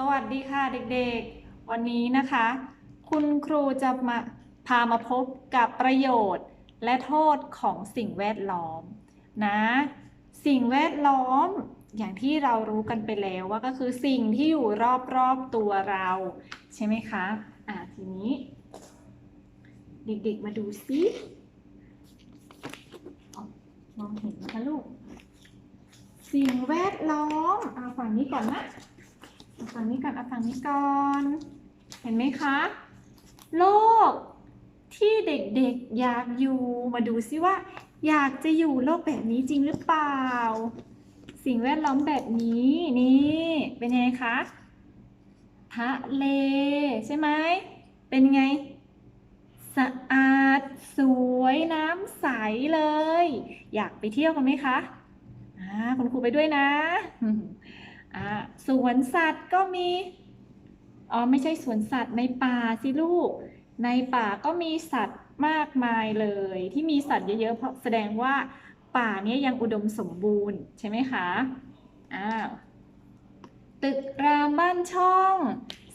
สวัสดีค่ะเด็กๆ วันนี้นะคะ คุณครูจะมาพามาพบกับประโยชน์ และโทษของสิ่งแวดล้อมนะ สิ่งแวดล้อมอย่างที่เรารู้กันไปแล้วว่าก็คือสิ่งที่อยู่รอบๆตัวเรา ใช่ไหมคะ อ่าทีนี้ เด็กๆมาดูซิอ๋อมองเห็นไหมคะลูก สิ่งแวดล้อม เอาฝั่งนี้ก่อนนะ เอาฝั่งนี้ก่อนเอาฝั่งนี้ก่อน เห็นไหมคะ โลกที่เด็กๆอยากอยู่มาดูซิว่า อยากจะอยู่โลกแบบนี้จริงหรือเปล่า สิ่งแวดล้อมแบบนี้นี่เป็นไงคะทะเลใช่ไหมเป็นไง สะอาดสวยน้ำใสเลย อยากไปเที่ยวกันไหมคะอ่าคุณครูไปด้วยนะ อ่าสวนสัตว์ก็มี อ๋อ ไม่ใช่สวนสัตว์ในป่าสิลูก ในป่าก็มีสัตว์มากมายเลย ที่มีสัตว์เยอะๆ เพราะแสดงว่าป่านี้ยังอุดมสมบูรณ์ใช่ไหมคะอ้าวตึกรามบ้านช่อง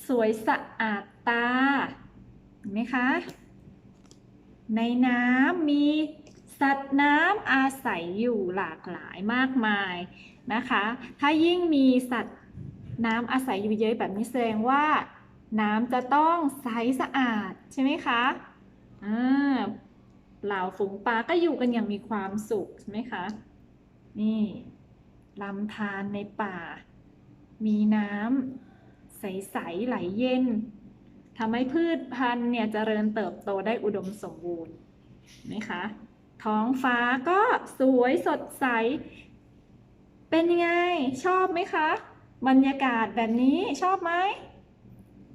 สวยสะอาดตา เห็นไหมคะ ในน้ำมีสัตว์น้ำอาศัยอยู่หลากหลายมากมาย นะคะ ถ้ายิ่งมีสัตว์น้ำอาศัยอยู่เยอะแบบนี้แสดงว่า น้ำจะต้องใสสะอาดใช่ไหมคะอ่าเหล่าฝูงปลาก็อยู่กันอย่างมีความสุขใช่ไหมคะ นี่ลำธารในป่า มีน้ำใสๆไหลเย็นทำให้พืชพันธุ์เนี่ยเจริญเติบโตได้อุดมสมบูรณ์นไหมคะ ท้องฟ้าก็สวยสดใส เป็นยังไง ชอบไหมคะ บรรยากาศแบบนี้ชอบไหม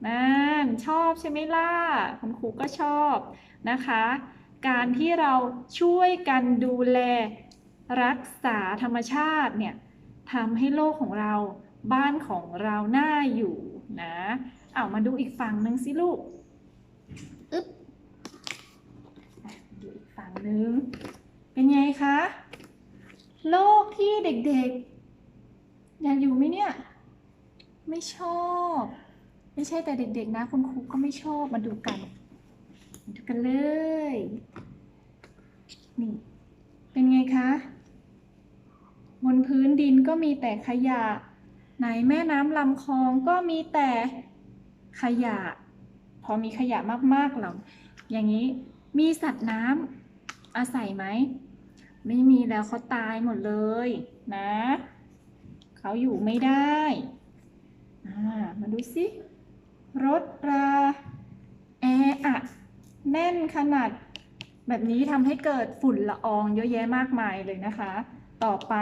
นั่นชอบใช่ไหมล่ะคุณครูก็ชอบนะคะ การที่เราช่วยกันดูแลรักษาธรรมชาติเนี่ยทำให้โลกของเราบ้านของเราน่าอยู่นะเอามาดูอีกฝั่งหนึ่งสิลูกอึ๊บอะดูอีกฝั่งหนึ่งเป็นไงคะ โลกที่เด็กๆ อยากอยู่ไหมเนี่ย ไม่ชอบ ไม่ใช่แต่เด็กๆนะ คุณครูก็ไม่ชอบมาดูกันมาดูกันเลย นี่ เป็นไงคะ บนพื้นดินก็มีแต่ขยะไหนแม่น้ำลำคลองก็มีแต่ขยะ พอมีขยะมากๆแล้วอย่างนี้มีสัตว์น้ำอาศัยไหม ไม่มีแล้วเขาตายหมดเลยนะ เขาอยู่ไม่ได้มาดูสิ รถราแออัดแน่นขนาด แบบนี้ทำให้เกิดฝุ่นละอองเยอะแยะมากมายเลยนะคะ ต่อไป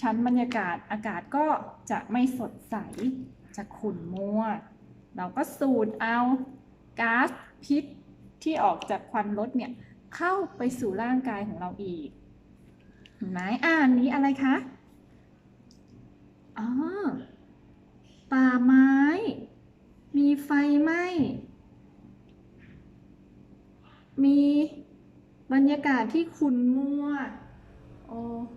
ชั้นบรรยากาศอากาศก็จะไม่สดใส จะขุ่นมัว เราก็สูดเอาก๊าซพิษที่ออกจากควันรถเนี่ย เข้าไปสู่ร่างกายของเราอีก ห็นไหมอ่านนี้อะไรคะอ๋อป่าไม้ มีไฟไหม้มีบรรยากาศที่ขุ่นมัว โอ้โห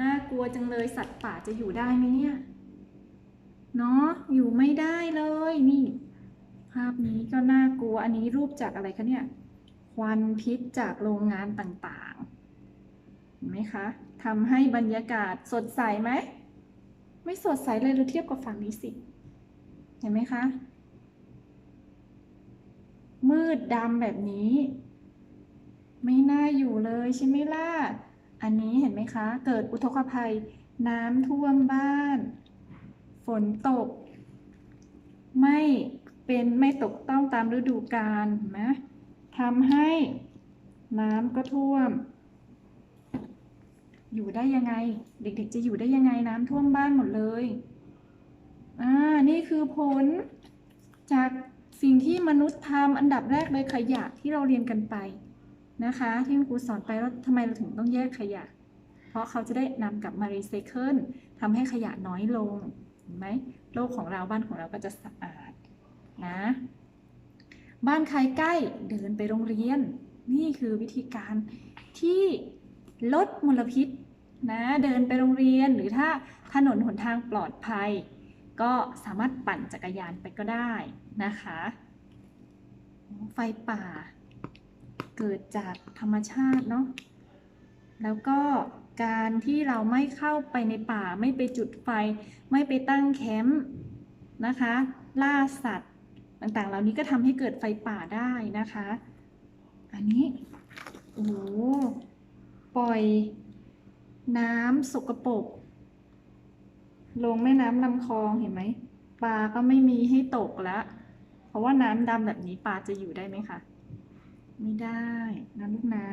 น่ากลัวจังเลยสัตว์ป่าจะอยู่ได้ไหมเนี่ย เนาะอยู่ไม่ได้เลยนี่ ภาพนี้ก็น่ากลัว อันนี้รูปจากอะไรคะเนี่ย ควันพิษจากโรงงานต่างๆ เห็นไหมคะทำให้บรรยากาศสดใสไหม ไม่สดใสเลยเราเทียบกับฝั่งนี้สิ เห็นไหมคะ มืดดำแบบนี้ ไม่น่าอยู่เลยใช่ไหมล่ะ อันนี้เห็นไหมคะ เกิดอุทกภัยน้ำท่วมบ้าน ฝนตก ไม่เป็นไม่ตกต้องตามฤดูกาลนไหมทำให้น้ำก็ท่วม อยู่ได้ยังไง เด็กๆ จะอยู่ได้ยังไงน้ำท่วมบ้านหมดเลย อ่า นี่คือผล จากสิ่งที่มนุษย์ทำอันดับแรกเลยขยะที่เราเรียนกันไปนะคะ ที่คุณครูสอนไปว่าทำไมเราถึงต้องแยกขยะ เพราะเขาจะได้นำกลับมารีไซเคิลทำให้ขยะน้อยลงเห็นไหมโลกของเราบ้านของเราก็จะสะอาดนะ บ้านใครใกล้เดินไปโรงเรียน นี่คือวิธีการที่ ลดมลพิษนะเดินไปโรงเรียนหรือถ้าถนนหนทางปลอดภัย ก็สามารถปั่นจักรยานไปก็ได้นะคะ ไฟป่า เกิดจากธรรมชาติเนาะแล้วก็การที่เราไม่เข้าไปในป่าไม่ไปจุดไฟ ไม่ไปตั้งแคมป์นะคะ ล่าสัตว์ต่างๆ เหล่านี้ก็ทำให้เกิดไฟป่าได้นะคะ อันนี้ โอ้ ปล่อย น้ำสกปรกลงแม่น้ำลำคลองเห็นไหมปลาก็ไม่มีให้ตกแล้วเพราะว่าน้ำดำแบบนี้ปลาจะอยู่ได้ไหมคะไม่ได้นะลูกนะ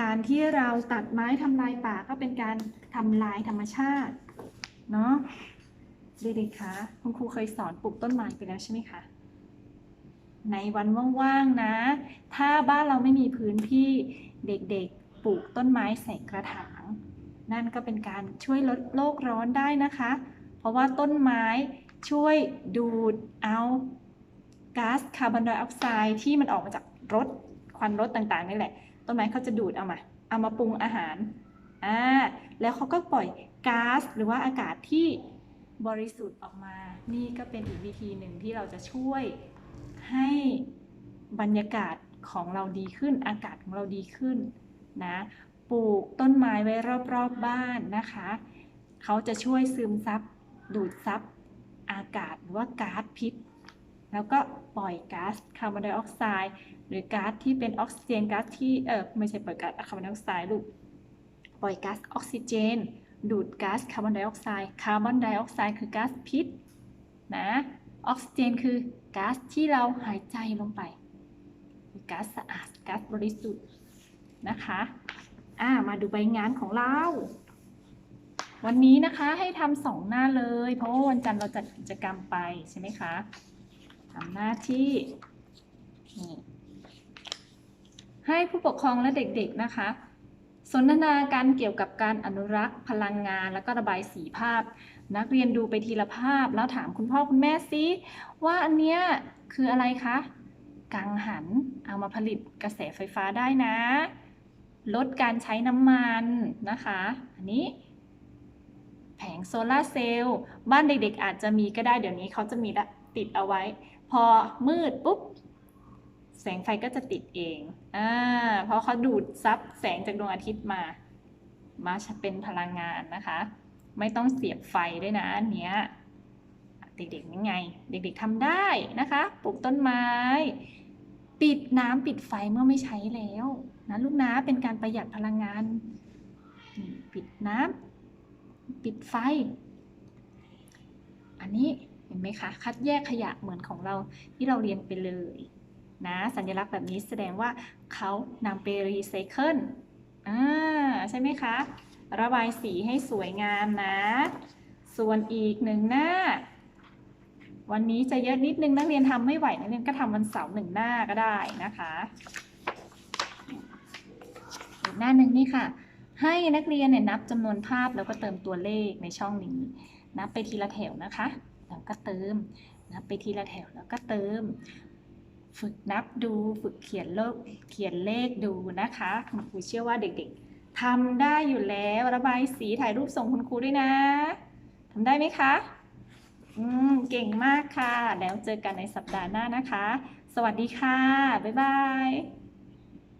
การที่เราตัดไม้ทำลายป่าก็เป็นการทำลายธรรมชาติเนาะเด็กๆคะคุณครูเคยสอนปลูกต้นไม้ไปแล้วใช่ไหมคะในวันว่างๆนะ ถ้าบ้านเราไม่มีพื้นที่เด็กๆ ปลูกต้นไม้ใส่กระถาง นั่นก็เป็นการช่วยลดโลกร้อนได้นะคะ เพราะว่าต้นไม้ช่วยดูดเอาก๊าซคาร์บอนไดออกไซด์ที่มันออกมาจากรถควันรถต่างๆนี่แหละ ต้นไม้เขาจะดูดเอามา เอามาปรุงอาหารอ่าแล้วเขาก็ปล่อยก๊าซหรือว่าอากาศที่บริสุทธิ์ออกมา นี่ก็เป็นอีกวิธีหนึ่งที่เราจะช่วยให้บรรยากาศของเราดีขึ้น อากาศของเราดีขึ้น นะปลูกต้นไม้ไว้รอบๆบบ้านนะคะ เขาจะช่วยซึมซับดูดซับอากาศหรือว่าก๊าซพิษ แล้วก็ปล่อยก๊าซคาร์บอนไดออกไซด์หรือก๊าซที่เป็นออกซิเจนก๊าซที่เออไม่ใช่ปล่อยก๊าซคาร์บอนไดออกไซด์ลูกปล่อยก๊าซออกซิเจน ดูดก๊าซคาร์บอนไดออกไซด์คาร์บอนไดออกไซด์คือก๊าซพิษนะออกซิเจนคือก๊าซที่เราหายใจลงไปก๊าซสะอาดก๊าซบริสุทธิ์ นะคะอ่ามาดูใบงานของเรา วันนี้นะคะให้ทำสองหน้าเลย เพราะว่าวันจันทร์เราจัดกิจกรรมไปใช่ไหมคะทำหน้าที่นี่ให้ผู้ปกครองและเด็กๆนะคะ สนทนาการเกี่ยวกับการอนุรักษ์ พลังงาน แล้วก็ระบายสีภาพ นักเรียนดูไปทีละภาพ แล้วถามคุณพ่อคุณแม่ซิว่าอันเนี้ยคืออะไรคะกังหันเอามาผลิตกระแสไฟฟ้าได้นะ ลดการใช้น้ำมันนะคะ อันนี้แผงโซลาร์เซลล์บ้านเด็กๆ อาจจะมีก็ได้เดี๋ยวนี้เขาจะมีะติดเอาไว้ พอมืดปุ๊บ แสงไฟก็จะติดเองอ่าเพราะเขาดูดซับแสงจากดวงอาทิตย์มา มาเป็นพลังงานนะคะ ไม่ต้องเสียบไฟด้วยนะอันเนี้ยเด็กๆยังไง เด็กๆทำได้นะคะ ปลูกต้นไม้ ปิดน้ำปิดไฟเมื่อไม่ใช้แล้วนะลูกนะเป็นการประหยัดพลังงานปิดน้ำปิดไฟ อันนี้เห็นไหมคะ คัดแยกขยะเหมือนของเราที่เราเรียนไปเลยนะสัญลักษณ์แบบนี้แสดงว่าเขานำไปรีไซเคิลอ่าใช่ไหมคะ ระบายสีให้สวยงามนะ ส่วนอีกหนึ่งหน้า วันนี้จะเยอะนิดนึงนักเรียนทำไม่ไหวนักเรียนก็ทำวันเสาร์หนึ่งหน้าก็ได้นะคะอีกหน้าหนึ่งนี่ค่ะ ให้นักเรียนเนี่ยนับจำนวนภาพแล้วก็เติมตัวเลขในช่องนี้ นับไปทีละแถวนะคะแล้วก็เติม นับไปทีละแถวแล้วก็เติม ฝึกนับดูฝึกเขียนเลขเขียนเลขดูนะคะคุณครูเชื่อว่าเด็กๆทำได้อยู่แล้วระบายสีถ่ายรูปส่งคุณครูด้วยนะทำได้ไหมคะ อืม เก่งมากค่ะ แล้วเจอกันในสัปดาห์หน้านะคะ สวัสดีค่ะ บ๊ายบาย